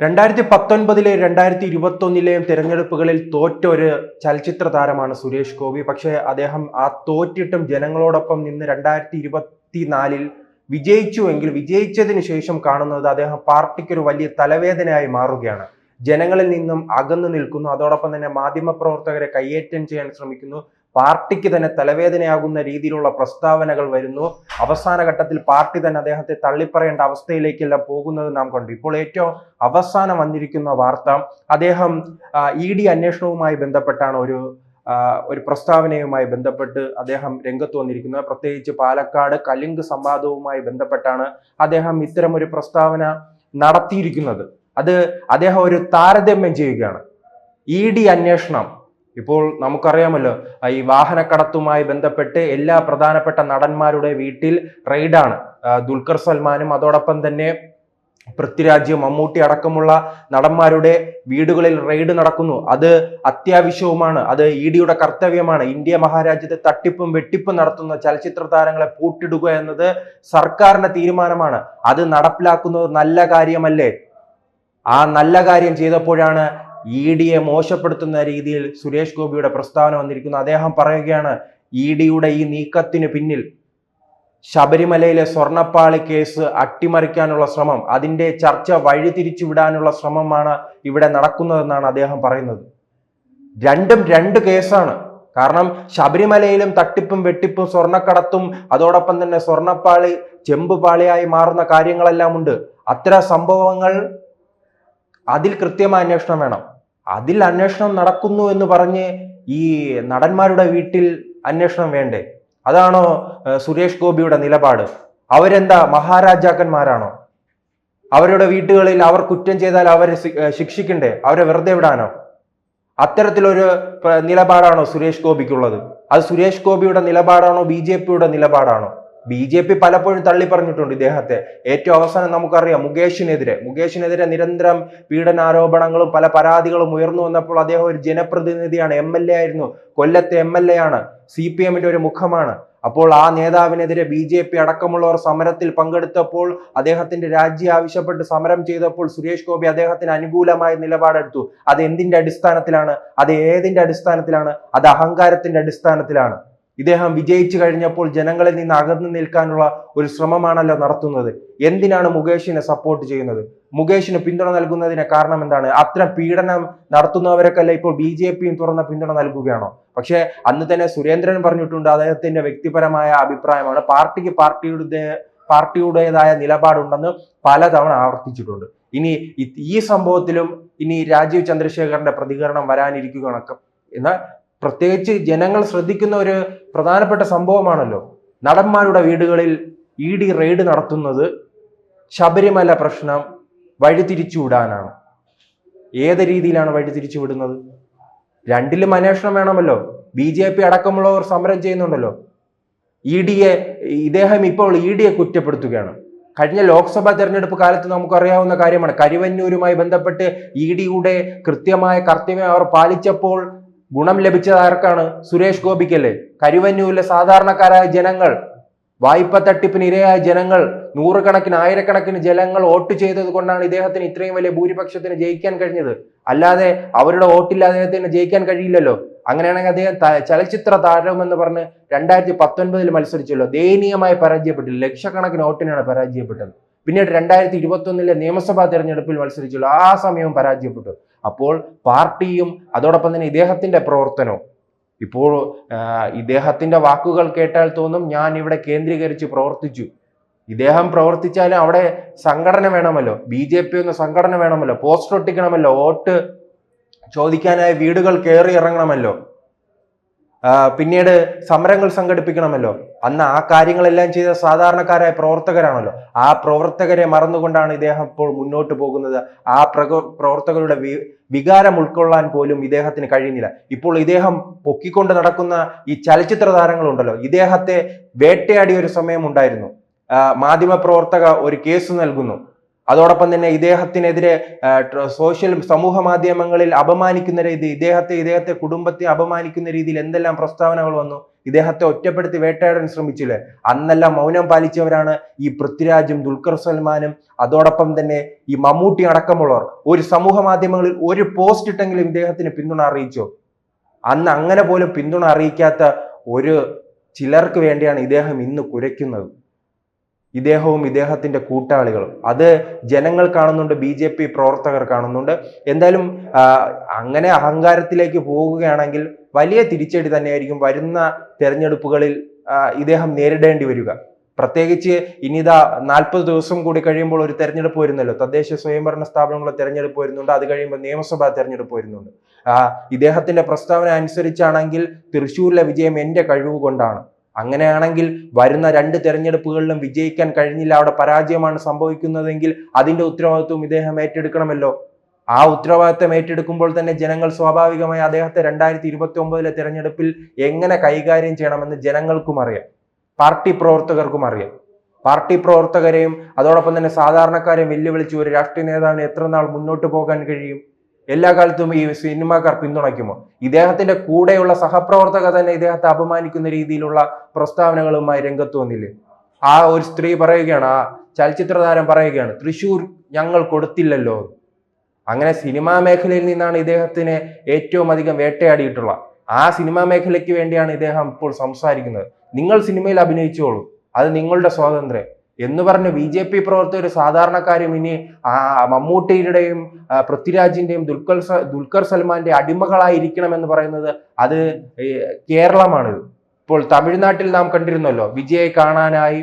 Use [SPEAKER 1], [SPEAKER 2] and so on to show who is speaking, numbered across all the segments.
[SPEAKER 1] രണ്ടായിരത്തി പത്തൊൻപതിലെ രണ്ടായിരത്തി ഇരുപത്തി ഒന്നിലെയും തിരഞ്ഞെടുപ്പുകളിൽ തോറ്റ ഒരു ചലച്ചിത്ര താരമാണ് സുരേഷ് ഗോപി. പക്ഷേ അദ്ദേഹം ആ തോറ്റിട്ടും ജനങ്ങളോടൊപ്പം നിന്ന് രണ്ടായിരത്തി വിജയിച്ചു. എങ്കിൽ വിജയിച്ചതിന് ശേഷം കാണുന്നത് അദ്ദേഹം പാർട്ടിക്കൊരു വലിയ തലവേദനയായി മാറുകയാണ്. ജനങ്ങളിൽ നിന്നും അകന്നു നിൽക്കുന്നു. അതോടൊപ്പം തന്നെ മാധ്യമപ്രവർത്തകരെ കയ്യേറ്റം ചെയ്യാൻ ശ്രമിക്കുന്നു. പാർട്ടിക്ക് തന്നെ തലവേദനയാകുന്ന രീതിയിലുള്ള പ്രസ്താവനകൾ വരുന്നു. അവസാന ഘട്ടത്തിൽ പാർട്ടി തന്നെ അദ്ദേഹത്തെ തള്ളിപ്പറയേണ്ട അവസ്ഥയിലേക്കെല്ലാം പോകുന്നത് നാം കണ്ടു. ഇപ്പോൾ ഏറ്റവും അവസാനം വന്നിരിക്കുന്ന വാർത്ത അദ്ദേഹം ഇ ഡി അന്വേഷണവുമായി ബന്ധപ്പെട്ടാണ് ഒരു ഒരു പ്രസ്താവനയുമായി ബന്ധപ്പെട്ട് അദ്ദേഹം രംഗത്ത് വന്നിരിക്കുന്നത്. പ്രത്യേകിച്ച് പാലക്കാട് കലിംഗ് സംവാദവുമായി ബന്ധപ്പെട്ടാണ് അദ്ദേഹം ഇത്തരം ഒരു പ്രസ്താവന നടത്തിയിരിക്കുന്നത്. അത് അദ്ദേഹം ഒരു താരതമ്യം ചെയ്യുകയാണ്. ഇ ഡി അന്വേഷണം ഇപ്പോൾ നമുക്കറിയാമല്ലോ ഈ വാഹനക്കടത്തുമായി ബന്ധപ്പെട്ട് എല്ലാ പ്രധാനപ്പെട്ട നടന്മാരുടെ വീട്ടിൽ റെയ്ഡാണ്. ദുൽഖർ സൽമാനും അതോടൊപ്പം തന്നെ പൃഥ്വിരാജ് മമ്മൂട്ടി അടക്കമുള്ള നടന്മാരുടെ വീടുകളിൽ റെയ്ഡ് നടക്കുന്നു. അത് അത്യാവശ്യവുമാണ് അത് ഇ ഡിയുടെ കർത്തവ്യമാണ്. ഇന്ത്യ മഹാരാജ്യത്തെ തട്ടിപ്പും വെട്ടിപ്പും നടത്തുന്ന ചലച്ചിത്ര താരങ്ങളെ പൂട്ടിടുക എന്നത് സർക്കാരിന്റെ തീരുമാനമാണ്. അത് നടപ്പിലാക്കുന്നത് നല്ല കാര്യമല്ലേ? ആ നല്ല കാര്യം ചെയ്തപ്പോഴാണ് ഇ ഡിയെ മോശപ്പെടുത്തുന്ന രീതിയിൽ സുരേഷ് ഗോപിയുടെ പ്രസ്താവന വന്നിരിക്കുന്നു. അദ്ദേഹം പറയുകയാണ് ഇ ഡിയുടെ ഈ നീക്കത്തിന് പിന്നിൽ ശബരിമലയിലെ സ്വർണപ്പാളി കേസ് അട്ടിമറിക്കാനുള്ള ശ്രമം അതിന്റെ ചർച്ച വഴിതിരിച്ചു വിടാനുള്ള ശ്രമമാണ് ഇവിടെ നടക്കുന്നതെന്നാണ് അദ്ദേഹം പറയുന്നത്. രണ്ടും രണ്ട് കേസാണ്. കാരണം ശബരിമലയിലും തട്ടിപ്പും വെട്ടിപ്പും സ്വർണക്കടത്തും അതോടൊപ്പം തന്നെ സ്വർണപ്പാളി ചെമ്പുപാളിയായി മാറുന്ന കാര്യങ്ങളെല്ലാം ഉണ്ട്. അത്തരം സംഭവങ്ങൾ അതിൽ കൃത്യമായ അന്വേഷണം വേണം. അതിൽ അന്വേഷണം നടക്കുന്നു എന്ന് പറഞ്ഞ് ഈ നടന്മാരുടെ വീട്ടിൽ അന്വേഷണം വേണ്ടേ? അതാണോ സുരേഷ് ഗോപിയുടെ നിലപാട്? അവരെന്താ മഹാരാജാക്കന്മാരാണോ? അവരുടെ വീട്ടുകളിൽ അവർ കുറ്റം ചെയ്താൽ അവരെ ശിക്ഷിക്കണ്ടേ? അവരെ വെറുതെ വിടാനോ? അത്തരത്തിലൊരു നിലപാടാണോ സുരേഷ് ഗോപിക്കുള്ളത്? അത് സുരേഷ് ഗോപിയുടെ നിലപാടാണോ ബി നിലപാടാണോ? ബി ജെ പി പലപ്പോഴും തള്ളി പറഞ്ഞിട്ടുണ്ട് ഇദ്ദേഹത്തെ. ഏറ്റവും അവസാനം നമുക്കറിയാം മുകേഷിനെതിരെ. മുകേഷിനെതിരെ നിരന്തരം പീഡനാരോപണങ്ങളും പല പരാതികളും ഉയർന്നു വന്നപ്പോൾ അദ്ദേഹം ഒരു ജനപ്രതിനിധിയാണ് എം എൽ എ ആയിരുന്നു. കൊല്ലത്തെ എം എൽ എ ആണ്. സി പി എമ്മിന്റെ ഒരു മുഖമാണ്. അപ്പോൾ ആ നേതാവിനെതിരെ ബി ജെ പി അടക്കമുള്ളവർ സമരത്തിൽ പങ്കെടുത്തപ്പോൾ അദ്ദേഹത്തിന്റെ രാജി ആവശ്യപ്പെട്ട് സമരം ചെയ്തപ്പോൾ സുരേഷ് ഗോപി അദ്ദേഹത്തിന് അനുകൂലമായ നിലപാടെടുത്തു. അത് എന്തിന്റെ അടിസ്ഥാനത്തിലാണ്? അത് ഏതിന്റെ അടിസ്ഥാനത്തിലാണ്? അത് അഹങ്കാരത്തിന്റെ അടിസ്ഥാനത്തിലാണ്. ഇദ്ദേഹം വിജയിച്ചു കഴിഞ്ഞപ്പോൾ ജനങ്ങളിൽ നിന്ന് അകന്നു നിൽക്കാനുള്ള ഒരു ശ്രമമാണല്ലോ നടത്തുന്നത്. എന്തിനാണ് മുകേഷിനെ സപ്പോർട്ട് ചെയ്യുന്നത്? മുകേഷിന് പിന്തുണ നൽകുന്നതിന് കാരണം എന്താണ്? അത്തരം പീഡനം നടത്തുന്നവരൊക്കെ ഇപ്പോൾ ബി ജെ പിയും തുറന്ന പിന്തുണ നൽകുകയാണോ? പക്ഷേ അന്ന് തന്നെ സുരേന്ദ്രൻ പറഞ്ഞിട്ടുണ്ട് അദ്ദേഹത്തിന്റെ വ്യക്തിപരമായ അഭിപ്രായമാണ്. പാർട്ടിക്ക് പാർട്ടിയുടെ പാർട്ടിയുടേതായ നിലപാടുണ്ടെന്ന് പലതവണ ആവർത്തിച്ചിട്ടുണ്ട്. ഇനി ഈ സംഭവത്തിലും ഇനി രാജീവ് ചന്ദ്രശേഖറിന്റെ പ്രതികരണം വരാനിരിക്കുകയാണ് എന്നാൽ പ്രത്യേകിച്ച് ജനങ്ങൾ ശ്രദ്ധിക്കുന്ന ഒരു പ്രധാനപ്പെട്ട സംഭവമാണല്ലോ. നടന്മാരുടെ വീടുകളിൽ ഇ ഡി റെയ്ഡ് നടത്തുന്നത് ശബരിമല പ്രശ്നം വഴിതിരിച്ചുവിടാനാണ്. ഏത് രീതിയിലാണ് വഴിതിരിച്ചു വിടുന്നത് രണ്ടിലും അന്വേഷണം വേണമല്ലോ. ബി ജെ പി അടക്കമുള്ളവർ സമരം ചെയ്യുന്നുണ്ടല്ലോ. ഇ ഡിയെ ഇദ്ദേഹം ഇപ്പോൾ ഇ ഡിയെ കുറ്റപ്പെടുത്തുകയാണ്. കഴിഞ്ഞ ലോക്സഭാ തെരഞ്ഞെടുപ്പ് കാലത്ത് നമുക്കറിയാവുന്ന കാര്യമാണ്. കരിവന്നൂരുമായി ബന്ധപ്പെട്ട് ഇ ഡിയുടെ കൃത്യമായ കർത്തവ്യം അവർ പാലിച്ചപ്പോൾ ഗുണം ലഭിച്ചത് ആർക്കാണ്? സുരേഷ് ഗോപിക്കല്ലേ? കരുവന്നൂരിലെ സാധാരണക്കാരായ ജനങ്ങൾ വായ്പ തട്ടിപ്പിന് ഇരയായ ജനങ്ങൾ നൂറുകണക്കിന് ആയിരക്കണക്കിന് ജനങ്ങൾ വോട്ട് ചെയ്തത് കൊണ്ടാണ് ഇദ്ദേഹത്തിന് ഇത്രയും വലിയ ഭൂരിപക്ഷത്തിന് ജയിക്കാൻ കഴിഞ്ഞത്. അല്ലാതെ അവരുടെ വോട്ടില്ല അദ്ദേഹത്തിന് ജയിക്കാൻ കഴിയില്ലല്ലോ. അങ്ങനെയാണെങ്കിൽ അദ്ദേഹം ചലച്ചിത്ര താരം എന്ന് പറഞ്ഞ് രണ്ടായിരത്തി പത്തൊൻപതിൽ മത്സരിച്ചല്ലോ. ദയനീയമായി പരാജയപ്പെട്ടില്ല ലക്ഷക്കണക്കിന് വോട്ടിനാണ് പരാജയപ്പെട്ടത്. പിന്നീട് രണ്ടായിരത്തി ഇരുപത്തി ഒന്നിലെ നിയമസഭാ തെരഞ്ഞെടുപ്പിൽ മത്സരിച്ചുള്ള ആ സമയവും പരാജയപ്പെട്ടു. അപ്പോൾ പാർട്ടിയും അതോടൊപ്പം തന്നെ ഇദ്ദേഹത്തിന്റെ പ്രവർത്തനവും. ഇപ്പോൾ ഇദ്ദേഹത്തിന്റെ വാക്കുകൾ കേട്ടാൽ തോന്നും ഞാൻ ഇവിടെ കേന്ദ്രീകരിച്ച് പ്രവർത്തിച്ചു. ഇദ്ദേഹം പ്രവർത്തിച്ചാലും അവിടെ സംഘടന വേണമല്ലോ. ബി ജെ പി എന്ന സംഘടന വേണമല്ലോ. പോസ്റ്റർ ഒട്ടിക്കണമല്ലോ വോട്ട് ചോദിക്കാനായി വീടുകൾ കയറി ഇറങ്ങണമല്ലോ. പിന്നീട് സമരങ്ങൾ സംഘടിപ്പിക്കണമല്ലോ. അന്ന് ആ കാര്യങ്ങളെല്ലാം ചെയ്ത സാധാരണക്കാരായ പ്രവർത്തകരാണല്ലോ. ആ പ്രവർത്തകരെ മറന്നുകൊണ്ടാണ് ഇദ്ദേഹം ഇപ്പോൾ മുന്നോട്ട് പോകുന്നത്. ആ പ്രവർത്തകരുടെ വികാരം ഉൾക്കൊള്ളാൻ പോലും ഇദ്ദേഹത്തിന് കഴിയുന്നില്ല. ഇപ്പോൾ ഇദ്ദേഹം പൊക്കിക്കൊണ്ട് നടക്കുന്ന ഈ ചലച്ചിത്ര താരങ്ങളുണ്ടല്ലോ. ഇദ്ദേഹത്തെ വേട്ടയാടിയ ഒരു സമയം ഉണ്ടായിരുന്നു. മാധ്യമ പ്രവർത്തക ഒരു കേസ് നൽകുന്നു. അതോടൊപ്പം തന്നെ ഇദ്ദേഹത്തിനെതിരെ സോഷ്യൽ സമൂഹ മാധ്യമങ്ങളിൽ അപമാനിക്കുന്ന രീതി ഇദ്ദേഹത്തെ ഇദ്ദേഹത്തെ കുടുംബത്തെ അപമാനിക്കുന്ന രീതിയിൽ എന്തെല്ലാം പ്രസ്താവനകൾ വന്നു ഇദ്ദേഹത്തെ ഒറ്റപ്പെടുത്തി വേട്ടയാടാൻ ശ്രമിച്ചില്ലേ? അന്നെല്ലാം മൗനം പാലിച്ചവരാണ് ഈ പൃഥ്വിരാജും ദുൽഖർ സൽമാനും അതോടൊപ്പം തന്നെ ഈ മമ്മൂട്ടി അടക്കമുള്ളവർ. ഒരു സമൂഹ മാധ്യമങ്ങളിൽ ഒരു പോസ്റ്റ് ഇട്ടെങ്കിലും ഇദ്ദേഹത്തിന് പിന്തുണ അറിയിച്ചു? അന്ന് അങ്ങനെ പോലും പിന്തുണ അറിയിക്കാത്ത ഒരു ചിലർക്ക് വേണ്ടിയാണ് ഇദ്ദേഹം ഇന്ന് കുരയ്ക്കുന്നത്. ഇദ്ദേഹവും ഇദ്ദേഹത്തിന്റെ കൂട്ടാളികളും. അത് ജനങ്ങൾ കാണുന്നുണ്ട് ബി ജെ പി പ്രവർത്തകർ കാണുന്നുണ്ട്. എന്തായാലും അങ്ങനെ അഹങ്കാരത്തിലേക്ക് പോവുകയാണെങ്കിൽ വലിയ തിരിച്ചടി തന്നെയായിരിക്കും വരുന്ന തെരഞ്ഞെടുപ്പുകളിൽ ഇദ്ദേഹം നേരിടേണ്ടി വരിക. പ്രത്യേകിച്ച് ഇനിതാ നാൽപ്പത് ദിവസം കൂടി കഴിയുമ്പോൾ ഒരു തെരഞ്ഞെടുപ്പ് വരുന്നല്ലോ. തദ്ദേശ സ്വയംഭരണ സ്ഥാപനങ്ങളുടെ തെരഞ്ഞെടുപ്പ് വരുന്നുണ്ട്. അത് കഴിയുമ്പോൾ നിയമസഭാ തെരഞ്ഞെടുപ്പ് വരുന്നുണ്ട്. ഇദ്ദേഹത്തിന്റെ പ്രസ്താവന അനുസരിച്ചാണെങ്കിൽ തൃശ്ശൂരിലെ വിജയം എന്റെ കഴിവ് കൊണ്ടാണ്. അങ്ങനെയാണെങ്കിൽ വരുന്ന രണ്ട് തെരഞ്ഞെടുപ്പുകളിലും വിജയിക്കാൻ കഴിഞ്ഞില്ല അവിടെ പരാജയമാണ് സംഭവിക്കുന്നതെങ്കിൽ അതിന്റെ ഉത്തരവാദിത്വം ഇദ്ദേഹം ഏറ്റെടുക്കണമല്ലോ. ആ ഉത്തരവാദിത്തം ഏറ്റെടുക്കുമ്പോൾ തന്നെ ജനങ്ങൾ സ്വാഭാവികമായി അദ്ദേഹത്തെ രണ്ടായിരത്തി ഇരുപത്തി ഒമ്പതിലെ തെരഞ്ഞെടുപ്പിൽ എങ്ങനെ കൈകാര്യം ചെയ്യണമെന്ന് ജനങ്ങൾക്കും അറിയാം. പാർട്ടി പ്രവർത്തകർക്കും അറിയാം. പാർട്ടി പ്രവർത്തകരെയും അതോടൊപ്പം തന്നെ സാധാരണക്കാരെയും വെല്ലുവിളിച്ച് ഒരു രാഷ്ട്രീയ നേതാവിന് എത്ര നാൾ മുന്നോട്ട് പോകാൻ കഴിയും? എല്ലാ കാലത്തും ഈ സിനിമാക്കാർ പിന്തുണയ്ക്കുമോ? ഇദ്ദേഹത്തിന്റെ കൂടെയുള്ള സഹപ്രവർത്തക തന്നെ ഇദ്ദേഹത്തെ അപമാനിക്കുന്ന രീതിയിലുള്ള പ്രസ്താവനകളുമായി രംഗത്ത് വന്നില്ലേ? ആ ഒരു സ്ത്രീ പറയുകയാണ് ആ ചലച്ചിത്ര താരം പറയുകയാണ് തൃശൂർ ഞങ്ങൾ കൊടുത്തില്ലല്ലോ. അങ്ങനെ സിനിമാ മേഖലയിൽ നിന്നാണ് ഇദ്ദേഹത്തിനെ ഏറ്റവും അധികം വേട്ടയാടിയിട്ടുള്ള ആ സിനിമാ മേഖലയ്ക്ക് വേണ്ടിയാണ് ഇദ്ദേഹം ഇപ്പോൾ സംസാരിക്കുന്നത്. നിങ്ങൾ സിനിമയിൽ അഭിനയിച്ചോളൂ. അത് നിങ്ങളുടെ സ്വാതന്ത്ര്യം. എന്ന് പറഞ്ഞ് ബി ജെ പി പ്രവർത്തകർ സാധാരണക്കാരും ഇനി മമ്മൂട്ടിയുടെയും പൃഥ്വിരാജിന്റെയും ദുൽഖർ ദുൽഖർ സൽമാന്റെ അടിമകളായിരിക്കണം എന്ന് പറയുന്നത് അത് കേരളമാണ്. ഇപ്പോൾ തമിഴ്നാട്ടിൽ നാം കണ്ടിരുന്നല്ലോ വിജയെ കാണാനായി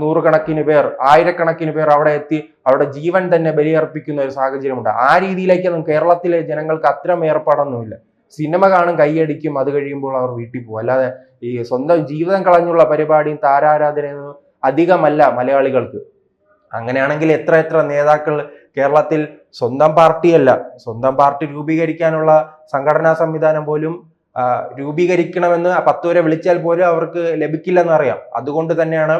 [SPEAKER 1] നൂറുകണക്കിന് പേർ ആയിരക്കണക്കിന് പേർ അവിടെ എത്തി അവിടെ ജീവൻ തന്നെ ബലിയർപ്പിക്കുന്ന ഒരു സാഹചര്യമുണ്ട്. ആ രീതിയിലേക്കൊന്നും കേരളത്തിലെ ജനങ്ങൾക്ക് അത്തരം ഏർപ്പാടൊന്നുമില്ല. സിനിമ കാണും കൈയടിക്കും അത് കഴിയുമ്പോൾ അവർ വീട്ടിൽ പോകും. അല്ലാതെ ഈ സ്വന്തം ജീവിതം കളഞ്ഞുള്ള പരിപാടിയും താരാരാധനയൊന്നും അധികമല്ല മലയാളികൾക്ക്. അങ്ങനെയാണെങ്കിൽ എത്ര എത്ര നേതാക്കൾ കേരളത്തിൽ സ്വന്തം പാർട്ടിയല്ല സ്വന്തം പാർട്ടി രൂപീകരിക്കാനുള്ള സംഘടനാ സംവിധാനം പോലും രൂപീകരിക്കണമെന്ന് പത്ത് വരെ വിളിച്ചാൽ പോലും അവർക്ക് ലഭിക്കില്ലെന്ന് അറിയാം. അതുകൊണ്ട് തന്നെയാണ്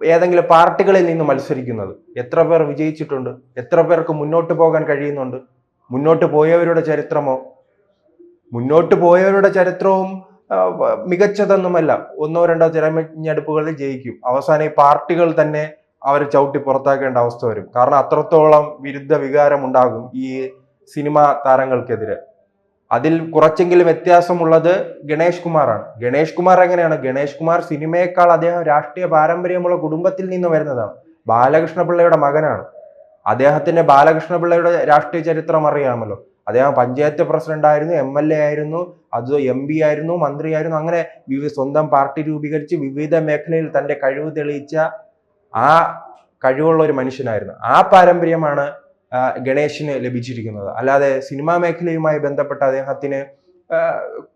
[SPEAKER 1] ഏതെങ്കിലും പാർട്ടികളിൽ നിന്ന് മത്സരിക്കുന്നത്. എത്ര പേർ വിജയിച്ചിട്ടുണ്ട് എത്ര പേർക്ക് മുന്നോട്ട് പോകാൻ കഴിയുന്നുണ്ട് മുന്നോട്ട് പോയവരുടെ ചരിത്രമോ മുന്നോട്ട് പോയവരുടെ ചരിത്രവും മികച്ചതൊന്നുമല്ല ഒന്നോ രണ്ടോ തിരഞ്ഞെടുപ്പുകളിൽ ജയിക്കും. അവസാനം ഈ പാർട്ടികൾ തന്നെ അവർ ചവിട്ടി പുറത്താക്കേണ്ട അവസ്ഥ വരും. കാരണം അത്രത്തോളം വിരുദ്ധ വികാരം ഉണ്ടാകും ഈ സിനിമാ താരങ്ങൾക്കെതിരെ. അതിൽ കുറച്ചെങ്കിലും വ്യത്യാസമുള്ളത് ഗണേഷ് കുമാറാണ്. ഗണേഷ് കുമാർ എങ്ങനെയാണ്? ഗണേഷ് കുമാർ സിനിമയേക്കാൾ അദ്ദേഹം രാഷ്ട്രീയ പാരമ്പര്യമുള്ള കുടുംബത്തിൽ നിന്ന് വരുന്നതാണ്. ബാലകൃഷ്ണപിള്ളയുടെ മകനാണ്. അദ്ദേഹത്തിന്റെ ബാലകൃഷ്ണപിള്ളയുടെ രാഷ്ട്രീയ ചരിത്രം അറിയാമല്ലോ. അദ്ദേഹം പഞ്ചായത്ത് പ്രസിഡന്റ് ആയിരുന്നു എം എൽ എ ആയിരുന്നു അത് എം പി ആയിരുന്നു മന്ത്രിയായിരുന്നു അങ്ങനെ സ്വന്തം പാർട്ടി രൂപീകരിച്ച് വിവിധ മേഖലയിൽ തന്റെ കഴിവ് തെളിയിച്ച ആ കഴിവുള്ള ഒരു മനുഷ്യനായിരുന്നു. ആ പാരമ്പര്യമാണ് ഗണേശിന് ലഭിച്ചിരിക്കുന്നത്. അല്ലാതെ സിനിമാ മേഖലയുമായി ബന്ധപ്പെട്ട അദ്ദേഹത്തിന്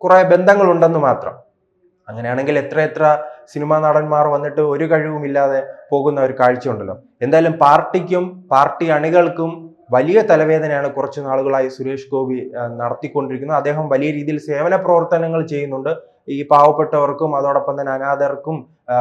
[SPEAKER 1] കുറെ ബന്ധങ്ങളുണ്ടെന്ന് മാത്രം. അങ്ങനെയാണെങ്കിൽ എത്ര എത്ര സിനിമാ നടന്മാർ വന്നിട്ട് ഒരു കഴിവുമില്ലാതെ പോകുന്ന ഒരു കാഴ്ചയുണ്ടല്ലോ. എന്തായാലും പാർട്ടിക്കും പാർട്ടി അണികൾക്കും വലിയ തലവേദനയാണ് കുറച്ച് നാളുകളായി സുരേഷ് ഗോപി നടത്തിക്കൊണ്ടിരിക്കുന്നത്. അദ്ദേഹം വലിയ രീതിയിൽ സേവന പ്രവർത്തനങ്ങൾ ചെയ്യുന്നുണ്ട്. ഈ പാവപ്പെട്ടവർക്കും അതോടൊപ്പം തന്നെ അനാഥർക്കും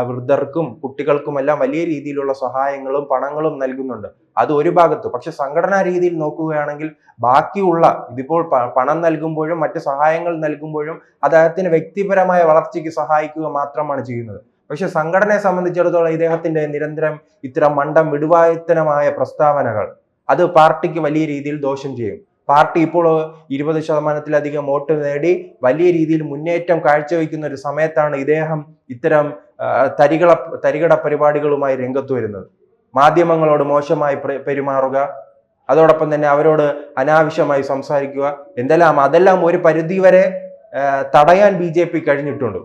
[SPEAKER 1] വൃദ്ധർക്കും കുട്ടികൾക്കുമെല്ലാം വലിയ രീതിയിലുള്ള സഹായങ്ങളും പണങ്ങളും നൽകുന്നുണ്ട്. അത് ഒരു ഭാഗത്ത്. പക്ഷെ സംഘടനാ രീതിയിൽ നോക്കുകയാണെങ്കിൽ ബാക്കിയുള്ള ഇതിപ്പോൾ പണം നൽകുമ്പോഴും മറ്റ് സഹായങ്ങൾ നൽകുമ്പോഴും അദ്ദേഹത്തിന് വ്യക്തിപരമായ വളർച്ചയ്ക്ക് സഹായിക്കുക മാത്രമാണ് ചെയ്യുന്നത്. പക്ഷെ സംഘടനയെ സംബന്ധിച്ചിടത്തോളം ഇദ്ദേഹത്തിന്റെ നിരന്തരം ഇത്തരം മണ്ടം വിടുവായത്തനമായ പ്രസ്താവനകൾ അത് പാർട്ടിക്ക് വലിയ രീതിയിൽ ദോഷം ചെയ്യും. പാർട്ടി ഇപ്പോൾ ഇരുപത് ശതമാനത്തിലധികം വോട്ട് നേടി വലിയ രീതിയിൽ മുന്നേറ്റം കാഴ്ചവെക്കുന്ന ഒരു സമയത്താണ് ഇദ്ദേഹം ഇത്തരം തരികള തരികട പരിപാടികളുമായി രംഗത്ത് വരുന്നത്. മാധ്യമങ്ങളോട് മോശമായി പെരുമാറുക അതോടൊപ്പം തന്നെ അവരോട് അനാവശ്യമായി സംസാരിക്കുക എന്തെല്ലാം അതെല്ലാം ഒരു പരിധി വരെ തടയാൻ ബി ജെ പി കഴിഞ്ഞിട്ടുണ്ട്.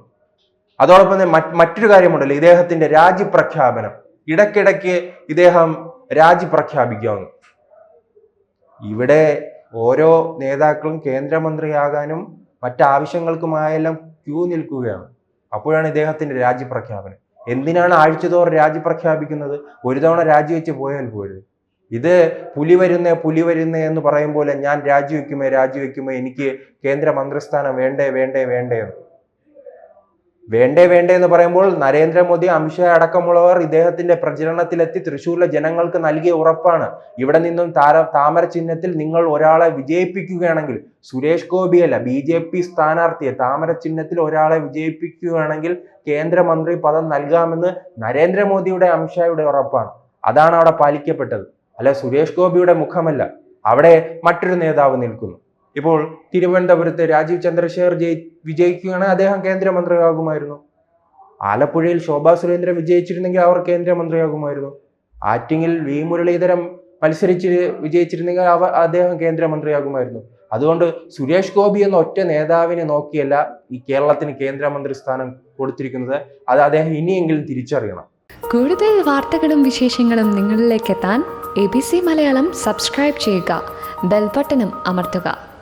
[SPEAKER 1] അതോടൊപ്പം തന്നെ മറ്റൊരു കാര്യമുണ്ടല്ലോ ഇദ്ദേഹത്തിന്റെ രാജ്യപ്രഖ്യാപനം. ഇടയ്ക്കിടയ്ക്ക് ഇദ്ദേഹം രാജി പ്രഖ്യാപിക്കാവുന്നു ഇവിടെ ഓരോ നേതാക്കളും കേന്ദ്രമന്ത്രിയാകാനും മറ്റാവശ്യങ്ങൾക്കുമായെല്ലാം ക്യൂ നിൽക്കുകയാണ്. അപ്പോഴാണ് ഇദ്ദേഹത്തിന്റെ രാജ്യപ്രഖ്യാപനം. എന്തിനാണ് ആഴ്ചതോറും രാജി പ്രഖ്യാപിക്കുന്നത് ഒരു തവണ രാജിവെച്ച് പോയാൽ പോരുത് ഇത് പുലി വരുന്നേ പുലി വരുന്നേ എന്ന് പറയും പോലെ ഞാൻ രാജിവെക്കുമേ രാജിവെക്കുമേ എനിക്ക് കേന്ദ്ര മന്ത്രിസ്ഥാനം വേണ്ടേ വേണ്ടേ വേണ്ടേ എന്ന്. വേണ്ടേ വേണ്ടേ എന്ന് പറയുമ്പോൾ നരേന്ദ്രമോദി അമിത്ഷാ അടക്കമുള്ളവർ ഇദ്ദേഹത്തിന്റെ പ്രചരണത്തിലെത്തി തൃശ്ശൂരിലെ ജനങ്ങൾക്ക് നൽകിയ ഉറപ്പാണ്. ഇവിടെ നിന്നും താര താമര ചിഹ്നത്തിൽ നിങ്ങൾ ഒരാളെ വിജയിപ്പിക്കുകയാണെങ്കിൽ സുരേഷ് ഗോപിയല്ല ബി ജെ പി സ്ഥാനാർത്ഥിയെ താമര ചിഹ്നത്തിൽ ഒരാളെ വിജയിപ്പിക്കുകയാണെങ്കിൽ കേന്ദ്രമന്ത്രി പദം നൽകാമെന്ന് നരേന്ദ്രമോദിയുടെ അമിത്ഷായുടെ ഉറപ്പാണ്. അതാണ് അവിടെ പാലിക്കപ്പെട്ടത്. അല്ല സുരേഷ് ഗോപിയുടെ മുഖമല്ല. അവിടെ മറ്റൊരു നേതാവ് നിൽക്കുന്നു. ഇപ്പോൾ തിരുവനന്തപുരത്ത് രാജീവ് ചന്ദ്രശേഖർ ജയി വിജയിക്കുകയാണെങ്കിൽ അദ്ദേഹം കേന്ദ്രമന്ത്രിയാകുമായിരുന്നു. ആലപ്പുഴയിൽ ശോഭാ സുരേന്ദ്രൻ വിജയിച്ചിരുന്നെങ്കിൽ അവർ കേന്ദ്രമന്ത്രിയാകുമായിരുന്നു. ആറ്റിങ്ങിൽ വി മുരളീധരം മത്സരിച്ച് വിജയിച്ചിരുന്നെങ്കിൽ അവ അദ്ദേഹം കേന്ദ്രമന്ത്രിയാകുമായിരുന്നു. അതുകൊണ്ട് സുരേഷ് ഗോപി എന്ന ഒറ്റ നേതാവിനെ നോക്കിയല്ല ഈ കേരളത്തിന് കേന്ദ്രമന്ത്രി സ്ഥാനം കൊടുത്തിരിക്കുന്നത്. അത് അദ്ദേഹം ഇനിയെങ്കിലും തിരിച്ചറിയണം.
[SPEAKER 2] കൂടുതൽ വാർത്തകളും വിശേഷങ്ങളും നിങ്ങളിലേക്ക് എത്താൻ A B C Malayalam subscribe ചെയ്യുക. ബെൽബട്ടനും അമർത്തുക.